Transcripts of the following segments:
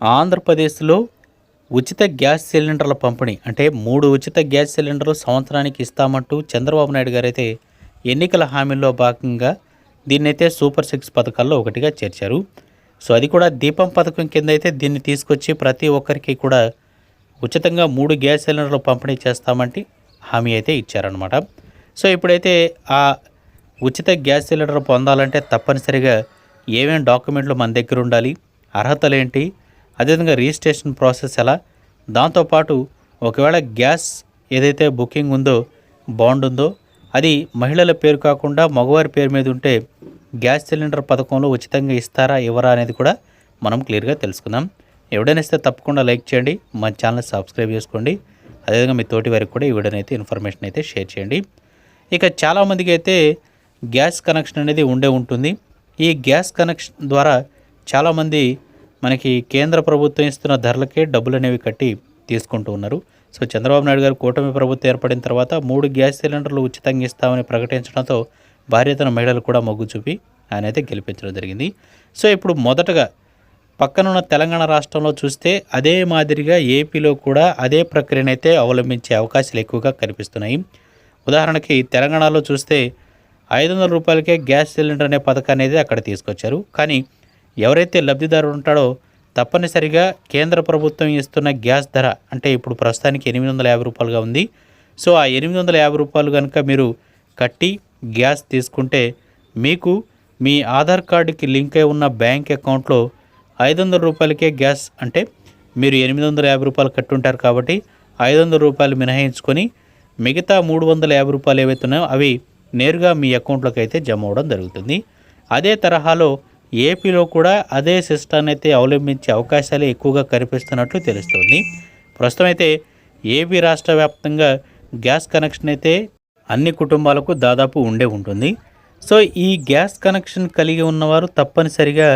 ఆంధ్రప్రదేశ్లో ఉచిత గ్యాస్ సిలిండర్ల పంపిణీ అంటే మూడు ఉచిత గ్యాస్ సిలిండర్లు సంవత్సరానికి ఇస్తామంటూ చంద్రబాబు నాయుడు గారు అయితే ఎన్నికల హామీల్లో భాగంగా దీన్నైతే సూపర్ సిక్స్ పథకాల్లో ఒకటిగా చేర్చారు. సో అది కూడా దీపం పథకం కింద అయితే దీన్ని తీసుకొచ్చి ప్రతి ఒక్కరికి కూడా ఉచితంగా మూడు గ్యాస్ సిలిండర్లు పంపిణీ చేస్తామంటే హామీ అయితే ఇచ్చారనమాట సో ఇప్పుడైతే ఆ ఉచిత గ్యాస్ సిలిండర్ పొందాలంటే తప్పనిసరిగా ఏమేమి డాక్యుమెంట్లు మన దగ్గర ఉండాలి అర్హతలు ఏంటి అదేవిధంగా రిజిస్ట్రేషన్ ప్రాసెస్ ఎలా? దాంతోపాటు ఒకవేళ గ్యాస్ ఏదైతే బుకింగ్ ఉందో బాండ్ ఉందో అది మహిళల పేరు కాకుండా మగవారి పేరు మీద ఉంటే గ్యాస్ సిలిండర్ పథకంలో ఉచితంగా ఇస్తారా ఇవ్వరా అనేది కూడా మనం క్లియర్గా తెలుసుకుందాం. ఎవడైనా ఇస్తే తప్పకుండా లైక్ చేయండి మా ఛానల్ సబ్స్క్రైబ్ చేసుకోండి. అదేవిధంగా మీ తోటి వారికి కూడా ఈ వీడియోనైతే ఇన్ఫర్మేషన్ అయితే షేర్ చేయండి. ఇక చాలామందికి అయితే గ్యాస్ కనెక్షన్ అనేది ఉండే ఉంటుంది. ఈ గ్యాస్ కనెక్షన్ ద్వారా చాలామంది మనకి కేంద్ర ప్రభుత్వం ఇస్తున్న ధరలకే డబ్బులు అనేవి కట్టి తీసుకుంటూ ఉన్నారు. సో చంద్రబాబు నాయుడు గారు కూటమి ప్రభుత్వం ఏర్పడిన తర్వాత మూడు గ్యాస్ సిలిండర్లు ఉచితంగా ఇస్తామని ప్రకటించడంతో భార్యతన మహిళలు కూడా మొగ్గు చూపి ఆయన అయితే గెలిపించడం జరిగింది. సో ఇప్పుడు మొదటగా పక్కనున్న తెలంగాణ రాష్ట్రంలో చూస్తే అదే మాదిరిగా ఏపీలో కూడా అదే ప్రక్రియనైతే అవలంబించే అవకాశాలు ఎక్కువగా కనిపిస్తున్నాయి. ఉదాహరణకి తెలంగాణలో చూస్తే ఐదు వందల రూపాయలకే గ్యాస్ సిలిండర్ అనే పథకాన్ని అయితే అక్కడ తీసుకొచ్చారు. కానీ ఎవరైతే లబ్ధిదారుడు ఉంటాడో తప్పనిసరిగా కేంద్ర ప్రభుత్వం ఇస్తున్న గ్యాస్ ధర అంటే ఇప్పుడు ప్రస్తుతానికి ఎనిమిది వందల యాభై రూపాయలుగా ఉంది. సో ఆ ఎనిమిది వందల యాభై రూపాయలు కనుక మీరు కట్టి గ్యాస్ తీసుకుంటే మీకు మీ ఆధార్ కార్డుకి లింక్ అయి ఉన్న బ్యాంక్ అకౌంట్లో ఐదు వందల రూపాయలకే గ్యాస్ అంటే మీరు ఎనిమిది వందల యాభై రూపాయలు కట్టుంటారు కాబట్టి ఐదు వందల రూపాయలు మినహాయించుకొని మిగతా మూడు వందల యాభై రూపాయలు ఏవైతున్నాయో అవి నేరుగా మీ అకౌంట్లోకి అయితే జమ అవ్వడం జరుగుతుంది. అదే తరహాలో ఏపీలో కూడా అదే సిస్టాన్ని అయితే అవలంబించే అవకాశాలు ఎక్కువగా కనిపిస్తున్నట్లు తెలుస్తుంది. ప్రస్తుతం అయితే ఏపీ రాష్ట్ర వ్యాప్తంగా గ్యాస్ కనెక్షన్ అయితే అన్ని కుటుంబాలకు దాదాపు ఉండే ఉంటుంది. సో ఈ గ్యాస్ కనెక్షన్ కలిగి ఉన్నవారు తప్పనిసరిగా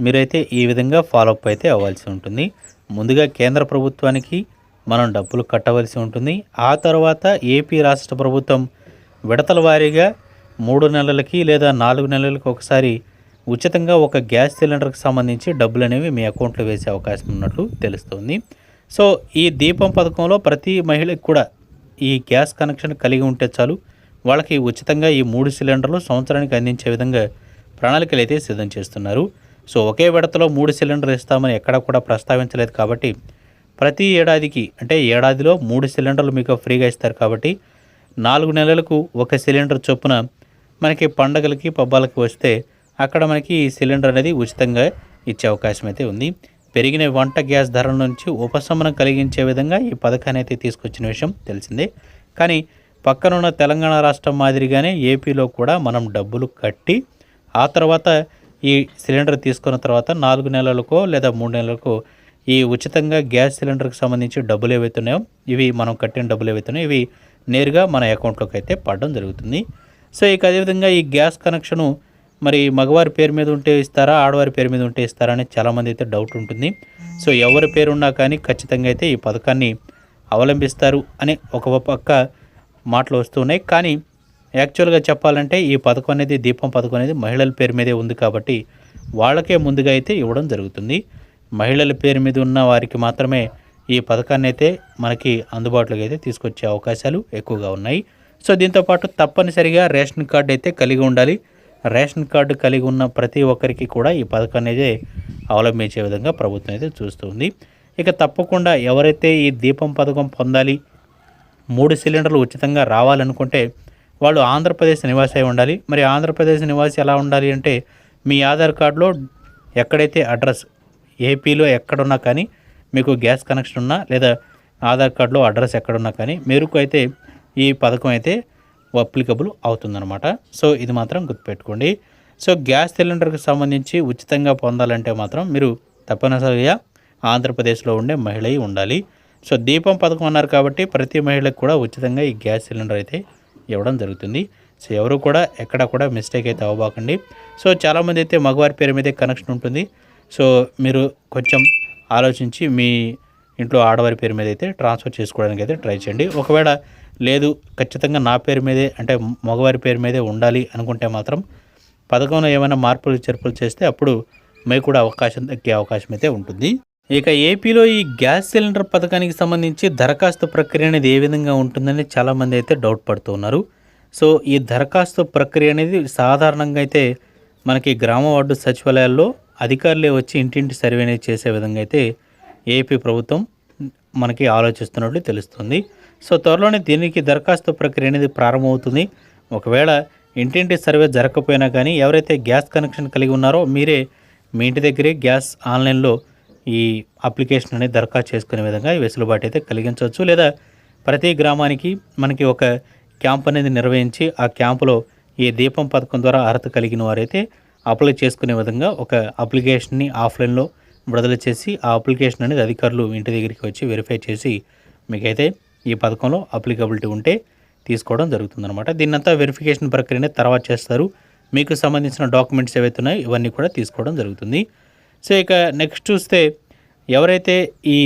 మీరైతే ఈ విధంగా ఫాలోఅప్ అయితే అవ్వాల్సి ఉంటుంది. ముందుగా కేంద్ర ప్రభుత్వానికి మనం డబ్బులు కట్టవలసి ఉంటుంది. ఆ తర్వాత ఏపీ రాష్ట్ర ప్రభుత్వం విడతల వారీగా మూడు నెలలకి లేదా నాలుగు నెలలకి ఒకసారి ఉచితంగా ఒక గ్యాస్ సిలిండర్కి సంబంధించి డబ్బులు అనేవి మీ అకౌంట్లో వేసే అవకాశం ఉన్నట్లు తెలుస్తుంది. సో ఈ దీపం పథకంలో ప్రతి మహిళకి కూడా ఈ గ్యాస్ కనెక్షన్ కలిగి ఉంటే చాలు. వాళ్ళకి ఉచితంగా ఈ మూడు సిలిండర్లు సంవత్సరానికి అందించే విధంగా ప్రణాళికలు అయితే సిద్ధం చేస్తున్నారు. సో ఒకే విడతలో మూడు సిలిండర్ ఇస్తామని ఎక్కడా కూడా ప్రస్తావించలేదు కాబట్టి ప్రతి ఏడాదికి అంటే ఏడాదిలో మూడు సిలిండర్లు మీకు ఫ్రీగా ఇస్తారు కాబట్టి నాలుగు నెలలకు ఒక సిలిండర్ చొప్పున మనకి పండగలకి పబ్బాలకి వస్తే అక్కడ మనకి ఈ సిలిండర్ అనేది ఉచితంగా ఇచ్చే అవకాశం అయితే ఉంది. పెరిగిన వంట గ్యాస్ ధరల నుంచి ఉపశమనం కలిగించే విధంగా ఈ పథకాన్ని అయితే తీసుకొచ్చిన విషయం తెలిసిందే. కానీ పక్కనున్న తెలంగాణ రాష్ట్రం మాదిరిగానే ఏపీలో కూడా మనం డబ్బులు కట్టి ఆ తర్వాత ఈ సిలిండర్ తీసుకున్న తర్వాత నాలుగు నెలలకో లేదా మూడు నెలలకో ఈ ఉచితంగా గ్యాస్ సిలిండర్కి సంబంధించి డబ్బులు ఏవైతున్నాయో ఇవి మనం కట్టిన డబ్బులు ఏవైతున్నాయో ఇవి నేరుగా మన అకౌంట్లోకి అయితే పడడం జరుగుతుంది. సో ఇక అదేవిధంగా ఈ గ్యాస్ కనెక్షను మరి మగవారి పేరు మీద ఉంటే ఇస్తారా ఆడవారి పేరు మీద ఉంటే ఇస్తారా అని చాలామంది అయితే డౌట్ ఉంటుంది. సో ఎవరి పేరున్నా కానీ ఖచ్చితంగా అయితే ఈ పథకాన్ని అవలంబిస్తారు అనే ఒక పక్క మాటలు వస్తున్నాయి కానీ యాక్చువల్గా చెప్పాలంటే ఈ పథకం అనేది దీపం పథకం అనేది మహిళల పేరు మీదే ఉంది కాబట్టి వాళ్ళకే ముందుగా అయితే ఇవ్వడం జరుగుతుంది. మహిళల పేరు మీద ఉన్న వారికి మాత్రమే ఈ పథకాన్ని అయితే మనకి అందుబాటులోకి అయితే తీసుకొచ్చే అవకాశాలు ఎక్కువగా ఉన్నాయి. సో దీంతోపాటు తప్పనిసరిగా రేషన్ కార్డు అయితే కలిగి ఉండాలి. రేషన్ కార్డు కలిగి ఉన్న ప్రతి ఒక్కరికి కూడా ఈ పథకం అనేది అవలంబించే విధంగా ప్రభుత్వం అయితే చూస్తుంది ఇక తప్పకుండా ఎవరైతే ఈ దీపం పథకం పొందాలి మూడు సిలిండర్లు ఉచితంగా రావాలనుకుంటే వాళ్ళు ఆంధ్రప్రదేశ్ నివాసి అయి ఉండాలి. మరి ఆంధ్రప్రదేశ్ నివాసి ఎలా ఉండాలి అంటే మీ ఆధార్ కార్డులో ఎక్కడైతే అడ్రస్ ఏపీలో ఎక్కడున్నా కానీ మీకు గ్యాస్ కనెక్షన్ ఉన్నా లేదా ఆధార్ కార్డులో అడ్రస్ ఎక్కడున్నా కానీ మేరకు అయితే ఈ పథకం అయితే అప్లికబుల్ అవుతుందన్నమాట. సో ఇది మాత్రం గుర్తుపెట్టుకోండి. సో గ్యాస్ సిలిండర్కి సంబంధించి ఉచితంగా పొందాలంటే మాత్రం మీరు తప్పనిసరిగా ఆంధ్రప్రదేశ్లో ఉండే మహిళ అయి ఉండాలి. సో దీపం పథకం అన్నారు కాబట్టి ప్రతి మహిళకు కూడా ఉచితంగా ఈ గ్యాస్ సిలిండర్ అయితే ఇవ్వడం జరుగుతుంది. సో ఎవరు కూడా ఎక్కడ కూడా మిస్టేక్ అయితే అవ్వబాకండి సో చాలామంది అయితే మగవారి పేరు మీదే కనెక్షన్ ఉంటుంది. సో మీరు కొంచెం ఆలోచించి మీ ఇంట్లో ఆడవారి పేరు మీద అయితే ట్రాన్స్ఫర్ చేసుకోవడానికి అయితే ట్రై చేయండి. ఒకవేళ లేదు ఖచ్చితంగా నా పేరు మీదే అంటే మగవారి పేరు మీదే ఉండాలి అనుకుంటే మాత్రం పథకంలో ఏమైనా మార్పులు చేర్పులు చేస్తే అప్పుడు మీకు కూడా అవకాశం తగ్గే అవకాశం అయితే ఉంటుంది. ఇక ఏపీలో ఈ గ్యాస్ సిలిండర్ పథకానికి సంబంధించి దరఖాస్తు ప్రక్రియ అనేది ఏ విధంగా ఉంటుందని చాలామంది అయితే డౌట్ పడుతూ ఉన్నారు. సో ఈ దరఖాస్తు ప్రక్రియ అనేది సాధారణంగా అయితే మనకి గ్రామ వార్డు సచివాలయాల్లో అధికారులే వచ్చి ఇంటింటి సర్వే అనేది చేసే విధంగా అయితే ఏపీ ప్రభుత్వం మనకి ఆలోచిస్తున్నట్లు తెలుస్తుంది. సో త్వరలోనే దీనికి దరఖాస్తు ప్రక్రియ అనేది ప్రారంభమవుతుంది. ఒకవేళ ఇంటింటి సర్వే జరగకపోయినా కానీ ఎవరైతే గ్యాస్ కనెక్షన్ కలిగి ఉన్నారో మీరే మీ ఇంటి దగ్గరే గ్యాస్ ఆన్లైన్లో ఈ అప్లికేషన్ అనేది దరఖాస్తు చేసుకునే విధంగా వెసులుబాటు అయితే కలిగించవచ్చు. లేదా ప్రతి గ్రామానికి మనకి ఒక క్యాంప్ అనేది నిర్వహించి ఆ క్యాంపులో ఈ దీపం పథకం ద్వారా అర్హత కలిగిన వారైతే అప్లై చేసుకునే విధంగా ఒక అప్లికేషన్ని ఆఫ్లైన్లో విడుదల చేసి ఆ అప్లికేషన్ అనేది అధికారులు ఇంటి దగ్గరికి వచ్చి వెరిఫై చేసి మీకైతే ఈ పథకంలో అప్లికబిలిటీ ఉంటే తీసుకోవడం జరుగుతుందన్నమాట. దీన్నంతా వెరిఫికేషన్ ప్రక్రియని తర్వాత చేస్తారు. మీకు సంబంధించిన డాక్యుమెంట్స్ ఏవైతే ఉన్నాయో ఇవన్నీ కూడా తీసుకోవడం జరుగుతుంది. సో ఇక నెక్స్ట్ చూస్తే ఎవరైతే ఈ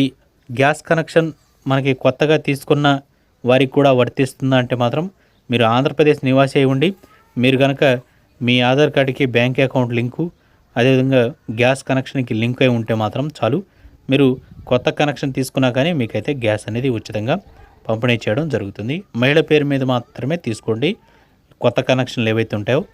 గ్యాస్ కనెక్షన్ మనకి కొత్తగా తీసుకున్న వారికి కూడా వర్తిస్తుందా అంటే మాత్రం మీరు ఆంధ్రప్రదేశ్ నివాసి అయి ఉండి మీరు కనుక మీ ఆధార్ కార్డుకి బ్యాంక్ అకౌంట్ లింకు అదేవిధంగా గ్యాస్ కనెక్షన్కి లింక్ అయి ఉంటే మాత్రం చాలు. మీరు కొత్త కనెక్షన్ తీసుకున్నా కానీ మీకైతే గ్యాస్ అనేది ఉచితంగా పంపిణీ చేయడం జరుగుతుంది. మహిళ పేరు మీద మాత్రమే తీసుకోండి. కొత్త కనెక్షన్లు ఏవైతే ఉంటాయో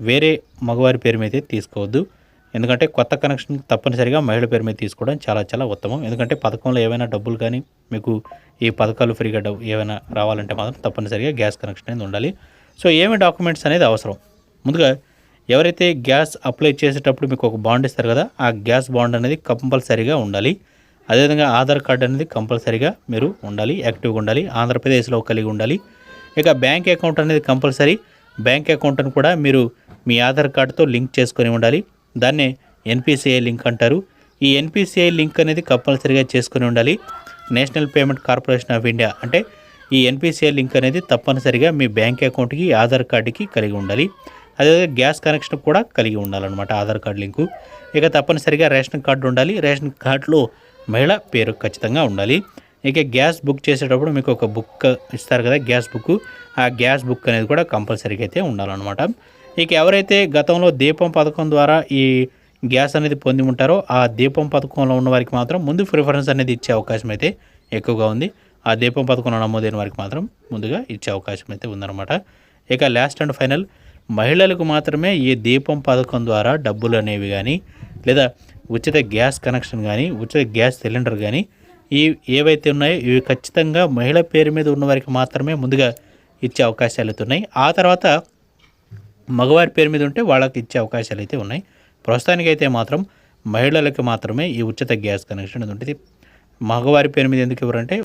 వేరే మగవారి పేరు మీద తీసుకోవద్దు. ఎందుకంటే కొత్త కనెక్షన్ తప్పనిసరిగా మహిళ పేరు మీద తీసుకోవడం చాలా చాలా ఉత్తమం. ఎందుకంటే పథకంలో ఏవైనా డబ్బులు కానీ మీకు ఈ పథకాలు ఫ్రీగా డబ్బు ఏమైనా రావాలంటే మాత్రం తప్పనిసరిగా గ్యాస్ కనెక్షన్ అనేది ఉండాలి. సో ఏమి డాక్యుమెంట్స్ అనేది అవసరం. ముందుగా ఎవరైతే గ్యాస్ అప్లై చేసేటప్పుడు మీకు ఒక బాండ్ ఇస్తారు కదా ఆ గ్యాస్ బాండ్ అనేది కంపల్సరీగా ఉండాలి. అదేవిధంగా ఆధార్ కార్డు అనేది కంపల్సరీగా మీరు ఉండాలి యాక్టివ్గా ఉండాలి ఆంధ్రప్రదేశ్లో కలిగి ఉండాలి. ఇక బ్యాంక్ అకౌంట్ అనేది కంపల్సరీ. బ్యాంక్ అకౌంట్ని కూడా మీరు మీ ఆధార్ కార్డుతో లింక్ చేసుకొని ఉండాలి. దాన్నే ఎన్పిసిఐ లింక్ అంటారు. ఈ ఎన్పిసిఐ లింక్ అనేది కంపల్సరీగా చేసుకొని ఉండాలి. National payment corporation of India అంటే ఈ ఎన్పిసిఐ లింక్ అనేది తప్పనిసరిగా మీ బ్యాంక్ అకౌంట్కి ఆధార్ కార్డుకి కలిగి ఉండాలి. అదేవిధంగా గ్యాస్ కనెక్షన్ కూడా కలిగి ఉండాలన్నమాట ఆధార్ కార్డు లింకు. ఇక తప్పనిసరిగా రేషన్ కార్డు ఉండాలి. రేషన్ కార్డులో మహిళ పేరు ఖచ్చితంగా ఉండాలి. ఇక గ్యాస్ బుక్ చేసేటప్పుడు మీకు ఒక బుక్ ఇస్తారు కదా గ్యాస్ బుక్. ఆ గ్యాస్ బుక్ అనేది కూడా కంపల్సరీగా అయితే ఉండాలన్నమాట. ఇక ఎవరైతే గతంలో దీపం పథకం ద్వారా ఈ గ్యాస్ అనేది పొంది ఉంటారో ఆ దీపం పథకంలో ఉన్న వారికి మాత్రం ముందు ప్రిఫరెన్స్ అనేది ఇచ్చే అవకాశం అయితే ఎక్కువగా ఉంది. ఆ దీపం పథకంలో నమోదైన వారికి మాత్రం ముందుగా ఇచ్చే అవకాశం అయితే ఉందన్నమాట. ఇక లాస్ట్ అండ్ ఫైనల్ మహిళలకు మాత్రమే ఈ దీపం పథకం ద్వారా డబ్బులు అనేవి కానీ లేదా ఉచిత గ్యాస్ కనెక్షన్ కానీ ఉచిత గ్యాస్ సిలిండర్ కానీ ఈ ఏవైతే ఉన్నాయో ఇవి ఖచ్చితంగా మహిళ పేరు మీద ఉన్నవారికి మాత్రమే ముందుగా ఇచ్చే అవకాశాలు అయితే ఉన్నాయి. ఆ తర్వాత మగవారి పేరు మీద ఉంటే వాళ్ళకి ఇచ్చే అవకాశాలు అయితే ఉన్నాయి. ప్రస్తుతానికైతే మాత్రం మహిళలకు మాత్రమే ఈ ఉచిత గ్యాస్ కనెక్షన్ అనేది ఉంటుంది. మగవారి పేరు మీద ఎందుకు ఇవ్వరంటే